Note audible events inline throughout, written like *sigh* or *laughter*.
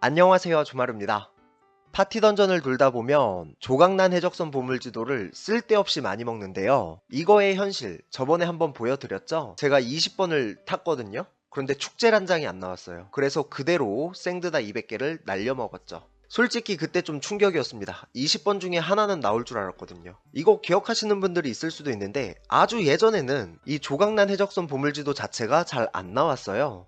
안녕하세요 주마루입니다. 파티 던전을 돌다 보면 조각난 해적선 보물지도를 쓸데없이 많이 먹는데요. 이거의 현실 저번에 한번 보여드렸죠? 제가 20번을 탔거든요. 그런데 축제란 장이 안 나왔어요. 그래서 그대로 생드다 200개를 날려 먹었죠. 솔직히 그때 좀 충격이었습니다. 20번 중에 하나는 나올 줄 알았거든요. 이거 기억하시는 분들이 있을 수도 있는데 아주 예전에는 이 조각난 해적선 보물지도 자체가 잘 안 나왔어요.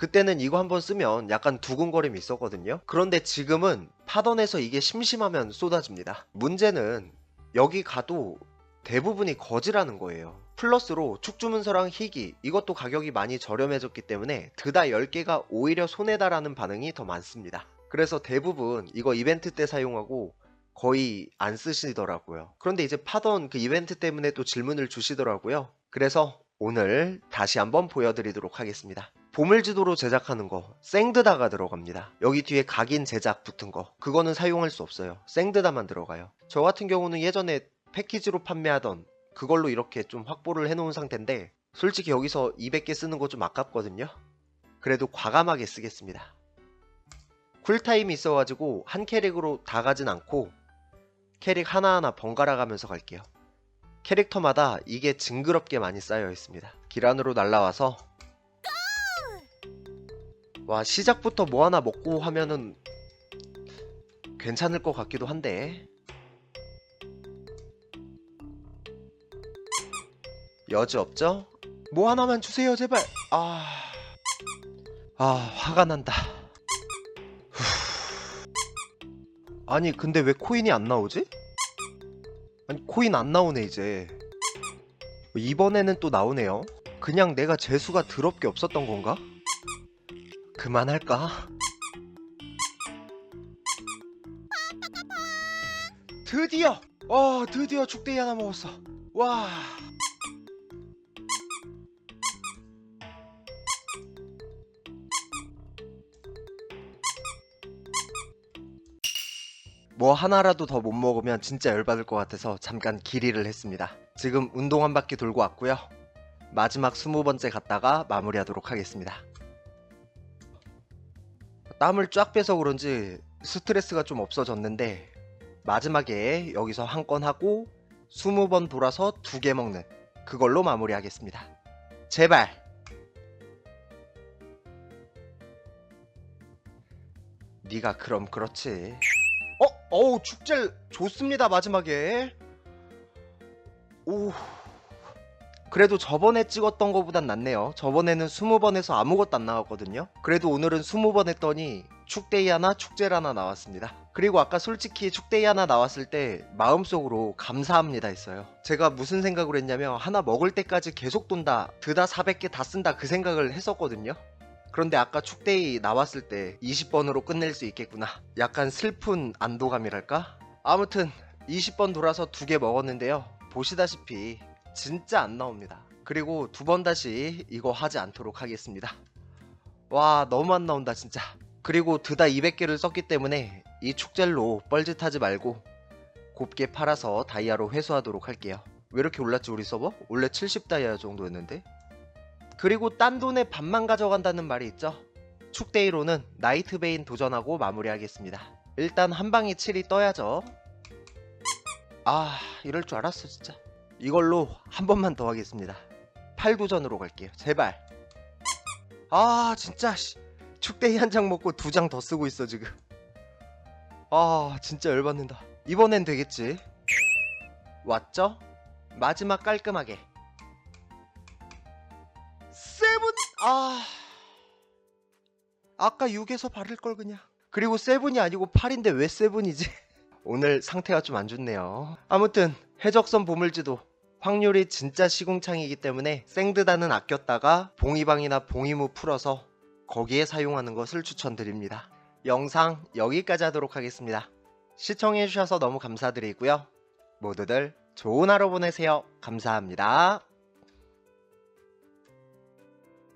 그때는 이거 한번 쓰면 약간 두근거림이 있었거든요. 그런데 지금은 파던에서 이게 심심하면 쏟아집니다. 문제는 여기 가도 대부분이 거지라는 거예요. 플러스로 축주문서랑 희귀 이것도 가격이 많이 저렴해졌기 때문에 드다 10개가 오히려 손해다라는 반응이 더 많습니다. 그래서 대부분 이거 이벤트 때 사용하고 거의 안 쓰시더라고요. 그런데 이제 파던 그 이벤트 때문에 또 질문을 주시더라고요. 그래서 오늘 다시 한번 보여드리도록 하겠습니다. 보물지도로 제작하는 거 생드다가 들어갑니다. 여기 뒤에 각인 제작 붙은 거 그거는 사용할 수 없어요. 생드다만 들어가요. 저 같은 경우는 예전에 패키지로 판매하던 그걸로 이렇게 좀 확보를 해놓은 상태인데 솔직히 여기서 200개 쓰는 거 좀 아깝거든요. 그래도 과감하게 쓰겠습니다. 쿨타임이 있어가지고 한 캐릭으로 다 가진 않고 캐릭 하나하나 번갈아 가면서 갈게요. 캐릭터마다 이게 징그럽게 많이 쌓여 있습니다. 길 안으로 날라와서 와 시작부터 뭐 하나 먹고 하면은 괜찮을 것 같기도 한데 여지 없죠? 뭐 하나만 주세요 제발 아... 아 화가 난다 후. 아니 근데 왜 코인이 안 나오지? 아니 코인 안 나오네 이제 이번에는 또 나오네요 그냥 내가 재수가 더럽게 없었던 건가? 그만할까? 드디어! 어 드디어 죽대기 하나 먹었어 와 뭐 하나라도 더 못 먹으면 진짜 열받을 것 같아서 잠깐 길이를 했습니다. 지금 운동 한 바퀴 돌고 왔고요. 마지막 20번째 갔다가 마무리하도록 하겠습니다. 땀을 쫙 빼서 그런지 스트레스가 좀 없어졌는데 마지막에 여기서 한 건 하고 20번 돌아서 두 개 먹는 그걸로 마무리하겠습니다. 제발 네가 그럼 그렇지. 어, 어우 축제 좋습니다 마지막에. 오. 그래도 저번에 찍었던 거보단 낫네요. 저번에는 20번에서 아무것도 안 나왔거든요. 그래도 오늘은 20번 했더니 축데이 하나, 축제를 하나 나왔습니다. 그리고 아까 솔직히 축데이 하나 나왔을 때 마음속으로 감사합니다 했어요. 제가 무슨 생각을 했냐면 하나 먹을 때까지 계속 돈다, 드다 400개 다 쓴다 그 생각을 했었거든요. 그런데 아까 축데이 나왔을 때 20번으로 끝낼 수 있겠구나. 약간 슬픈 안도감이랄까? 아무튼 20번 돌아서 두 개 먹었는데요. 보시다시피 진짜 안 나옵니다. 그리고 두 번 다시 이거 하지 않도록 하겠습니다. 와 너무 안 나온다 진짜. 그리고 드다 200개를 썼기 때문에 이 축젤로 뻘짓하지 말고 곱게 팔아서 다이아로 회수하도록 할게요. 왜 이렇게 올랐지 우리 서버? 원래 70 다이아 정도였는데? 그리고 딴 돈의 반만 가져간다는 말이 있죠. 축데이로는 나이트베인 도전하고 마무리하겠습니다. 일단 한 방에 7이 떠야죠. 아 이럴 줄 알았어 진짜. 이걸로 한 번만 더 하겠습니다. 8도전으로 갈게요. 제발. 아 진짜 씨. 축데이 한장 먹고 두 장 더 쓰고 있어 지금. 아 진짜 열받는다. 이번엔 되겠지. 왔죠? 마지막 깔끔하게. 세븐 아 아까 6에서 바를 걸 그냥 그리고 세븐이 아니고 8인데 왜 세븐이지 *laughs* 오늘 상태가 좀 안 좋네요 아무튼 해적선 보물지도 확률이 진짜 시궁창이기 때문에 생드다는 아꼈다가 봉이방이나 봉이무 풀어서 거기에 사용하는 것을 추천드립니다. 영상 여기까지 하도록 하겠습니다. 시청해주셔서 너무 감사드리고요. 모두들 좋은 하루 보내세요. 감사합니다